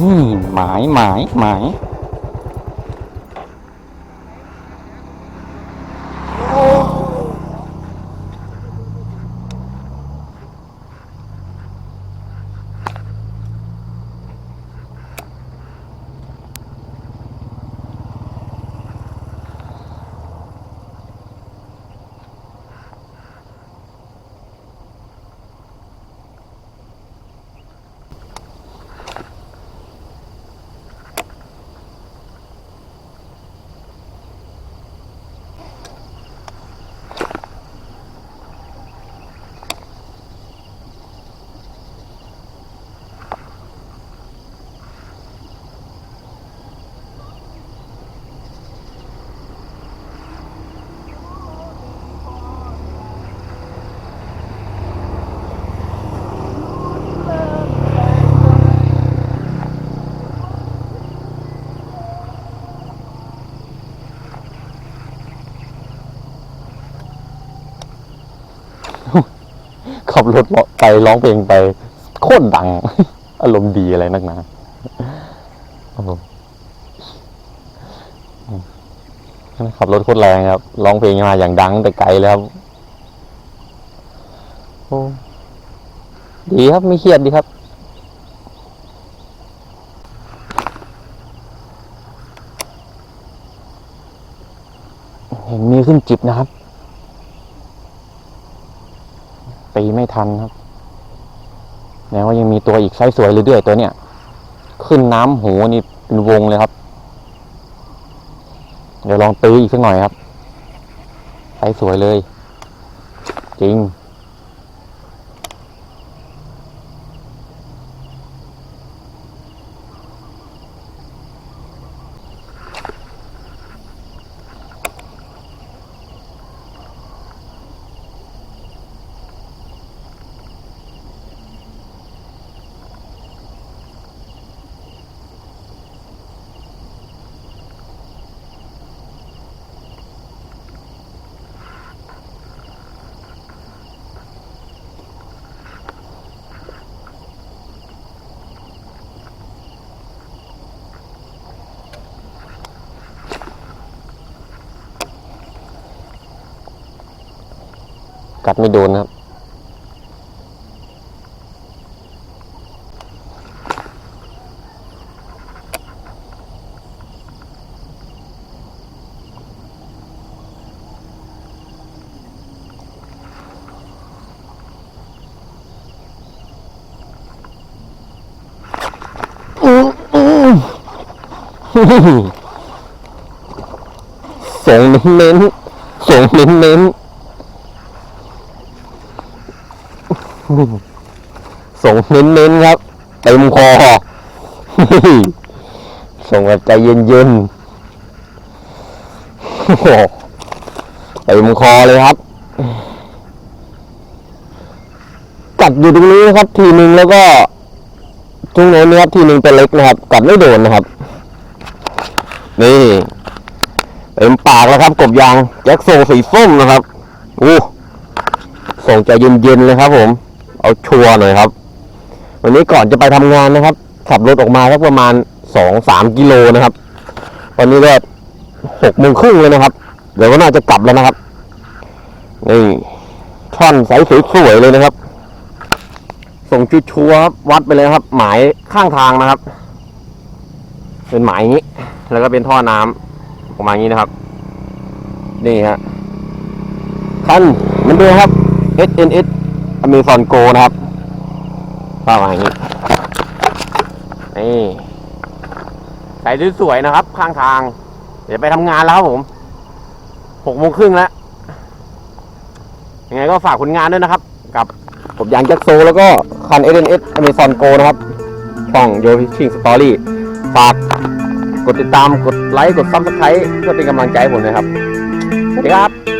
นี่หมายหมายหมาย ขับรถไปร้องเพลงไปโคตรดัง อารมณ์ดีอะไรนักหนาครับผมขับรถโคตรแรงครับร้องเพลงมาอย่างดังแต่ไกลแล้วครับดีครับไม่เครียดดีครับเห็นมีขึ้นจิบนะครับ ตีไม่ทันครับแม้ว่ายังมีตัวอีกไซส์สวยเรื่อยๆตัวเนี้ยขึ้นน้ำหูนี่เป็นวงเลยครับ เดี๋ยวลองตื้ออีกสักหน่อยครับไซส์สวยเลย จริง กัดไม่โดนครับส่งเน้นๆส่งเน้นๆ ส่งเน้นๆครับเต็มคอส่งแบบใจเย็นๆเต็มคอเลยครับ กัดอยู่ตรงนี้ครับ ทีหนึ่งแล้วก็ตรงโน้นะครับทีหนึ่งตัวเล็กนะครับ กัดไม่โดนนะครับ นี่เต็มปากแล้วครับ กบยางแจ็คส่งสีส้มนะครับอู้ส่งใจเย็นๆเลยครับผม เอาชัวร์หน่อยครับ วันนี้ก่อนจะไปทำงานนะครับ ขับรถออกมาสักประมาณสองสามกิโลนะครับ วันนี้ก็หกโมงครึ่งเลยนะครับ เดี๋ยวก็น่าจะกลับแล้วนะครับนี่ช่อนไซส์สวยๆเลยนะครับ ส่งจุดชัวร์วัดไปเลยครับ หมายข้างทางนะครับ เป็นหมายนี้ แล้วก็เป็นท่อน้ำออกมางนี้นะครับ นี่ฮะคันมันเดิมครับ SNS SNS Amazon Go นะครับประมาณนี้นี่ใส่สวยๆนะครับ ข้างทาง เดี๋ยวไปทำงานแล้วครับผมหกโมงครึ่งแล้วยังไงก็ฝากผลงานด้วยนะครับ กับผมยางแจ็คโซ แล้วก็คัน SNS Amazon Go นะครับช่องโยชิงสตอรี่ฝากกดติดตามกดไลค์ กดซับสไครต์เพื่อเป็นกำลังใจให้ผมนะครับ สวัสดีครับ